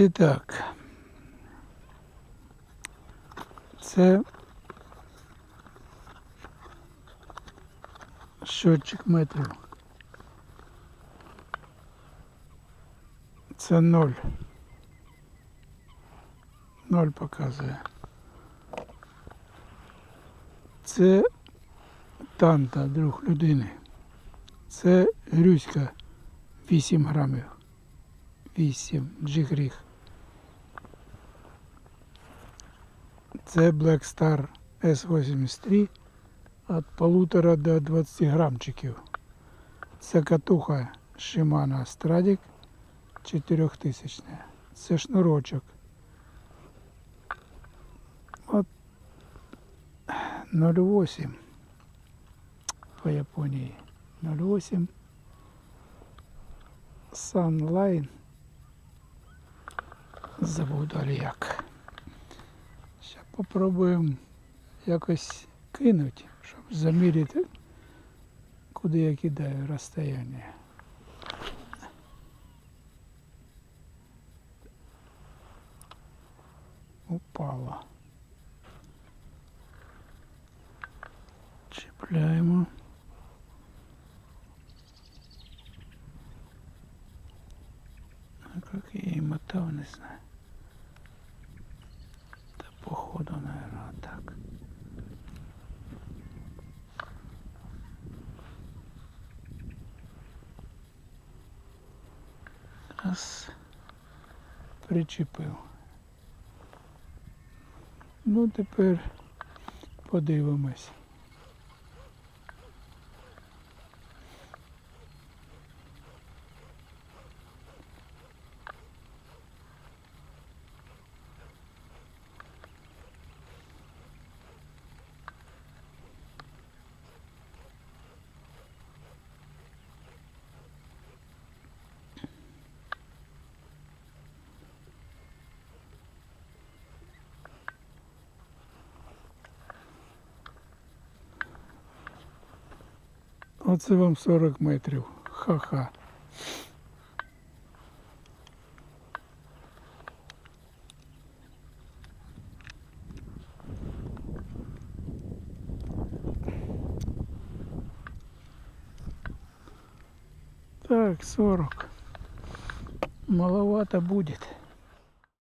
І так. Це щотчик метрів. Це ноль. Ноль показує. Це танта, друг людини. Це грюська 8 грамів. 8 джигріх. Це Black Star S83 від полутора до 20 грамчиків. Це катуха Shimano Stradic 4000. Це шнурочок. От 0,8 по Японії. 0,8 Sunline. Забув далі як. Попробуємо якось кинути, щоб заміряти, куди я кидаю розстояння. Упало. Чіпляємо. А как я її мотав, не знаю. Раз. Причепив. Ну, тепер подивимось. Оце вам 40 метрів. Ха-ха. Так, 40. Маловато будет.